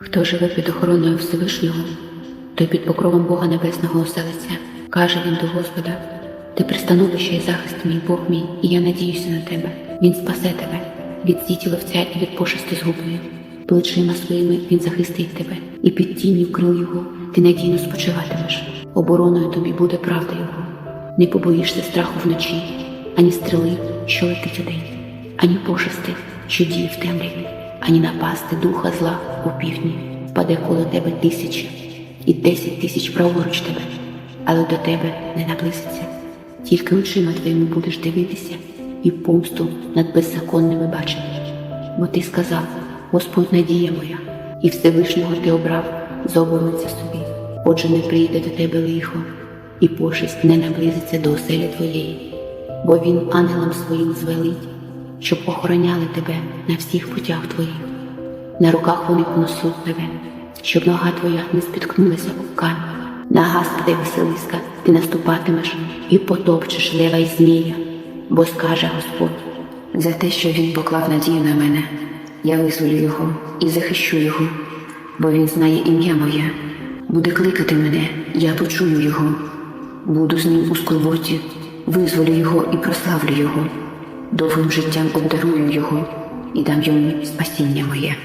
Хто живе під охороною Всевишнього, той під покровом Бога Небесного оселиться, каже він до Господа: Ти пристановище і захист мій Бог мій, і я надіюся на тебе. Він спасе тебе від сіті ловця і від пошести згубою. Плечима своїми він захистить тебе, і під тінню крил його ти надійно спочиватимеш. Обороною тобі буде правда його. Не побоїшся страху вночі, ані стріли, що летить удень, ані пошести, що діє в темряві, ані напасти духа зла у півдні. Впаде коло тебе тисячі і десять тисяч праворуч тебе, але до тебе не наблизиться. Тільки очима твоїми будеш дивитися і помсту над беззаконними бачити. Бо ти сказав, Господь надія моя, і Всевишнього ти обрав за оборонця собі. Отже, не прийде до тебе лихо, і пошесть не наблизиться до оселі твоєї, бо він ангелам своїм звелить, щоб охороняли тебе на всіх путях твоїх. На руках вони понесуть тебе, щоб нога твоя не спіткнулася об камінь. На Господи, Василиска, ти наступатимеш і потопчеш лева й змія, бо скаже Господь. За те, що він поклав надію на мене, я визволю його і захищу його, бо він знає ім'я моє. Буде кликати мене, я почую його. Буду з ним у скорботі, визволю його і прославлю його. Довгим життям обдарую його і дам йому спасіння моє.